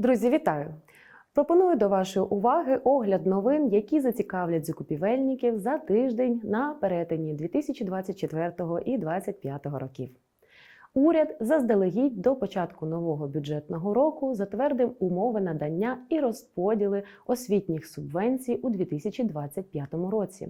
Друзі, вітаю! Пропоную до вашої уваги огляд новин, які зацікавлять закупівельників за тиждень на перетині 2024 і 2025 років. Уряд заздалегідь до початку нового бюджетного року затвердив умови надання і розподіли освітніх субвенцій у 2025 році.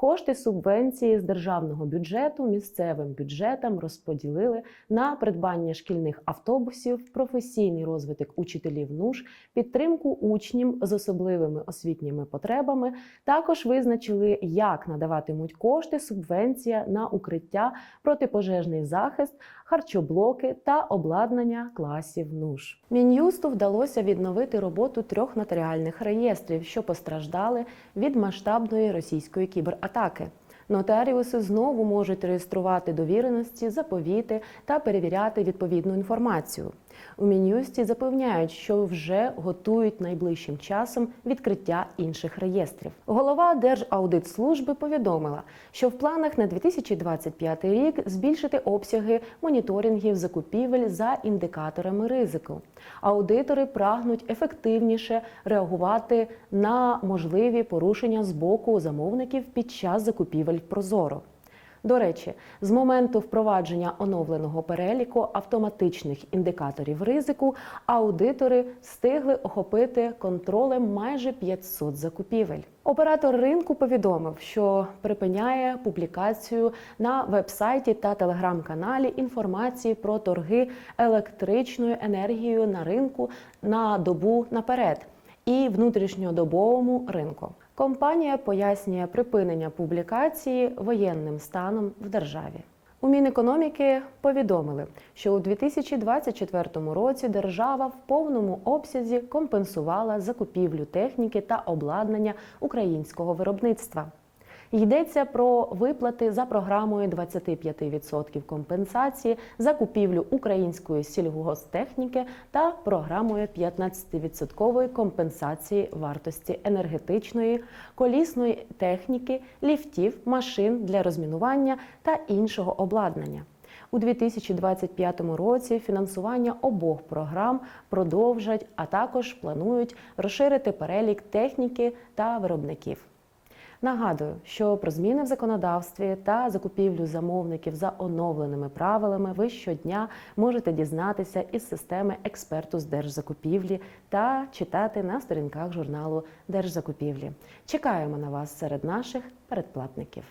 Кошти субвенції з державного бюджету місцевим бюджетам розподілили на придбання шкільних автобусів, професійний розвиток учителів НУШ, підтримку учнів з особливими освітніми потребами. Також визначили, як надаватимуть кошти субвенція на укриття, протипожежний захист, харчоблоки та обладнання класів НУШ. Мін'юсту вдалося відновити роботу трьох нотаріальних реєстрів, що постраждали від масштабної російської кібератаки. Нотаріуси знову можуть реєструвати довіреності, заповіти та перевіряти відповідну інформацію. У Мін'юсті запевняють, що вже готують найближчим часом відкриття інших реєстрів. Голова Держаудитслужби повідомила, що в планах на 2025 рік збільшити обсяги моніторингів закупівель за індикаторами ризику. Аудитори прагнуть ефективніше реагувати на можливі порушення з боку замовників під час закупівель Прозоро. До речі, з моменту впровадження оновленого переліку автоматичних індикаторів ризику аудитори встигли охопити контролем майже 500 закупівель. Оператор ринку повідомив, що припиняє публікацію на вебсайті та телеграм-каналі інформації про торги електричною енергією на ринку на добу наперед і внутрішньодобовому ринку. Компанія пояснює припинення публікації воєнним станом в державі. У Мінекономіки повідомили, що у 2024 році держава в повному обсязі компенсувала закупівлю техніки та обладнання українського виробництва. Йдеться про виплати за програмою 25% компенсації за купівлю української сільгосптехніки та програмою 15% компенсації вартості енергетичної, колісної техніки, ліфтів, машин для розмінування та іншого обладнання. У 2025 році фінансування обох програм продовжать, а також планують розширити перелік техніки та виробників. Нагадую, що про зміни в законодавстві та закупівлю замовників за оновленими правилами ви щодня можете дізнатися із системи експерту з держзакупівлі та читати на сторінках журналу Держзакупівлі. Чекаємо на вас серед наших передплатників.